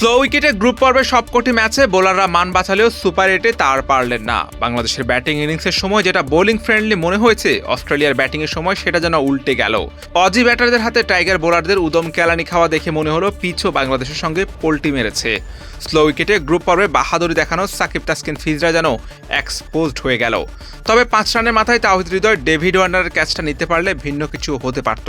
Slow উইকেটে group পর্বের সবকটি ম্যাচে বোলাররা মান বাঁচালেও সুপার এইটে তার পারলেন না। বাংলাদেশের ব্যাটিং ইনিংসের সময় যেটা বোলিং ফ্রেন্ডলি মনে হয়েছে, অস্ট্রেলিয়ার ব্যাটিংয়ের সময় সেটা যেন উল্টে গেল। অজি ব্যাটারদের হাতে টাইগার বোলারদের উদম কেলানি খাওয়া দেখে মনে হলো পিচও বাংলাদেশের সঙ্গে পোল্টি মেরেছে। স্লো উইকেটে গ্রুপ পর্বে বাহাদুরি দেখানো সাকিব তাসকিন ফিজরা যেন এক্সপোজড হয়ে গেল। তবে পাঁচ রানের মাথায় তাওহিদ হৃদয় ডেভিড ওয়ার্নারের ক্যাচটা নিতে পারলে ভিন্ন কিছু হতে পারত।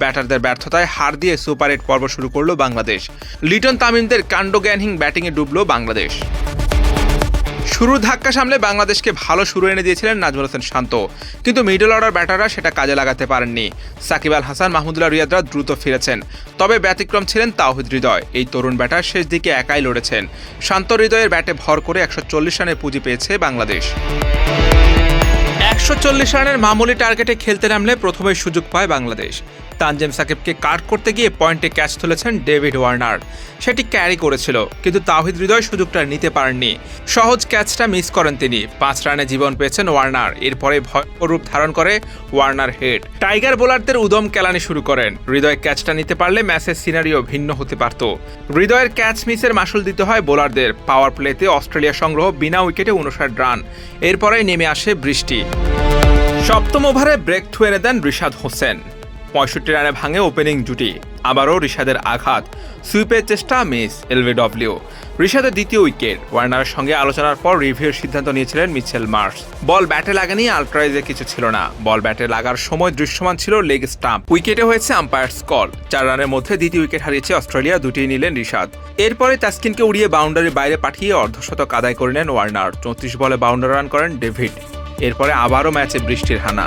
ব্যাটারদের ব্যর্থতায় হার দিয়ে সুপার এইট পর্ব শুরু করল বাংলাদেশ। লিটন তামিমদের কাণ্ডজ্ঞানহীন ব্যাটিংয়ে ডুবল বাংলাদেশ। শুরুর ধাক্কা সামলে বাংলাদেশকে ভালো শুরু এনে দিয়েছিলেন নাজমুল হোসেন শান্ত। কিন্তু মিডল অর্ডার ব্যাটাররা সেটা কাজে লাগাতে পারেননি। সাকিব আল হাসান, মাহমুদুল্লাহ রিয়াদরা দ্রুত ফিরেছেন। তবে ব্যতিক্রম ছিলেন তাওহিদ হৃদয়। এই তরুণ ব্যাটার শেষ দিকে একাই লড়েছেন। শান্ত হৃদয়ের ব্যাটে ভর করে একশো চল্লিশ রানের পুঁজি পেয়েছে বাংলাদেশ। একশো চল্লিশ রানের মামুলি টার্গেটে খেলতে নামলে প্রথমেই সুযোগ পায় বাংলাদেশ। তানজিম সাকিবকে কাট করতে গিয়ে পয়েন্টে ক্যাচ তুলেছেন ডেভিড ওয়ার্নার। সেটি ক্যারি করেছিল, কিন্তু তাহিদ হৃদয় সুযোগটা নিতে পারেননি। সহজ ক্যাচটা মিস করেন তিনি। পাঁচ রানে জীবন পেয়েছেন ওয়ার্নার। এরপরে রূপ ধারণ করে ওয়ার্নার হেড। টাইগার বোলারদের উদম কেলানি শুরু করেন। হৃদয় ক্যাচটা নিতে পারলে ম্যাচের সিনারিও ভিন্ন হতে পারত। হৃদয়ের ক্যাচ মিসের মাসুল দিতে হয় বোলারদের। পাওয়ার প্লেতে অস্ট্রেলিয়া সংগ্রহ বিনা উইকেটে উনষাট রান। এরপরে নেমে আসে বৃষ্টি। সপ্তম ওভারে ব্রেক এনে দেন রিশাদ হোসেন। পঁয়ষট্টি রানে ভাঙে ওপেনিং জুটি। আবারও রিশাদের আঘাত। সুইপের চেষ্টা মিস এলভিডব্লিউ। রিশাদের দ্বিতীয় উইকেট। ওয়ার্নারের সঙ্গে আলোচনার পর রিভিউর সিদ্ধান্ত নিয়েছিলেন মিচেল মার্স বল ব্যাটে লাগেনি আলট্রাইজে কিছু ছিল না। বল ব্যাটে লাগার সময় দৃশ্যমান ছিল লেগ স্টাম্প। উইকেটে হয়েছে আম্পায়ার স্কল। চার রানের মধ্যে দ্বিতীয় উইকেট হারিয়েছে অস্ট্রেলিয়া, দুটি নিলেন রিশাদ। এরপরে তাসকিনকে উড়িয়ে বাউন্ডারির বাইরে পাঠিয়ে অর্ধশতক আদায় করে নেন ওয়ার্নার। চৌত্রিশ বলে বাউন্ডারি রান করেন ডেভিড। এরপরে আবারও ম্যাচে বৃষ্টির হানা।